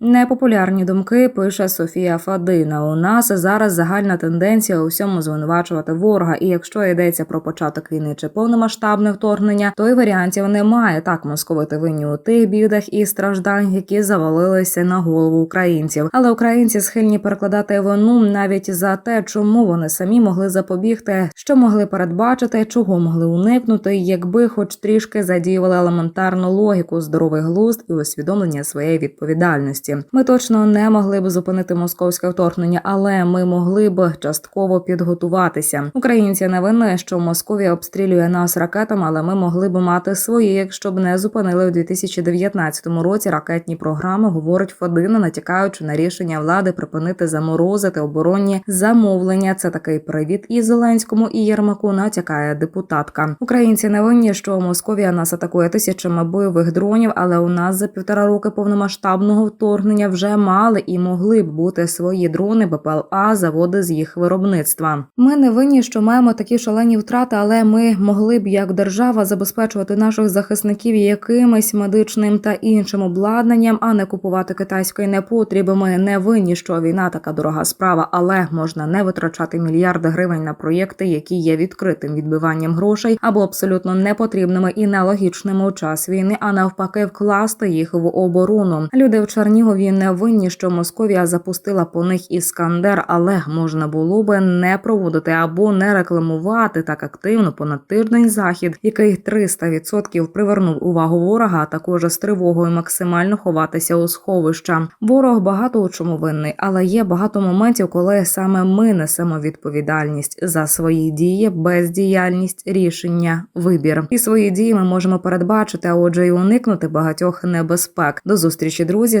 Непопулярні думки пише Софія Фадина. У нас зараз загальна тенденція у всьому звинувачувати ворога. І якщо йдеться про початок війни чи повномасштабне вторгнення, то й варіантів немає. Так московити винні у тих бідах і страждань, які завалилися на голову українців. Але українці схильні перекладати вину навіть за те, чому вони самі могли запобігти, що могли передбачити, чого могли уникнути, якби хоч трішки задіювали елементарну логіку, здоровий глузд і усвідомлення своєї відповідальності. Ми точно не могли б зупинити московське вторгнення, але ми могли б частково підготуватися. Українці не винні, що Московія обстрілює нас ракетами, але ми могли б мати свої, якщо б не зупинили у 2019 році ракетні програми. Говорить Фадина, натякаючи на рішення влади припинити заморозити оборонні замовлення. Це такий привіт і Зеленському і Єрмаку. Натякає депутатка. Українці не винні, що Московія нас атакує тисячами бойових дронів, але у нас за півтора роки повномасштабного вторгнення вже мали і могли б бути свої дрони БПЛА, заводи з їх виробництва. Ми не винні, що маємо такі шалені втрати, але ми могли б як держава забезпечувати наших захисників якимось медичним та іншим обладнанням, а не купувати китайської непотріби. Ми не винні, що війна така дорога справа, але можна не витрачати мільярди гривень на проєкти, які є відкритим відбиванням грошей або абсолютно непотрібними і нелогічними у час війни, а навпаки, вкласти їх в оборону. Люди в Чернігові не винні, що Московія запустила по них іскандер, але можна було би не проводити або не рекламувати так активно понад тиждень захід, який 300% привернув увагу ворога, а також з тривогою максимально ховатися у сховища. Ворог багато у чому винний, але є багато моментів, коли саме ми несемо відповідальність за свої дії, бездіяльність, рішення, вибір. І свої дії ми можемо передбачити, а отже, й уникнути багатьох небезпек. До зустрічі, друзі.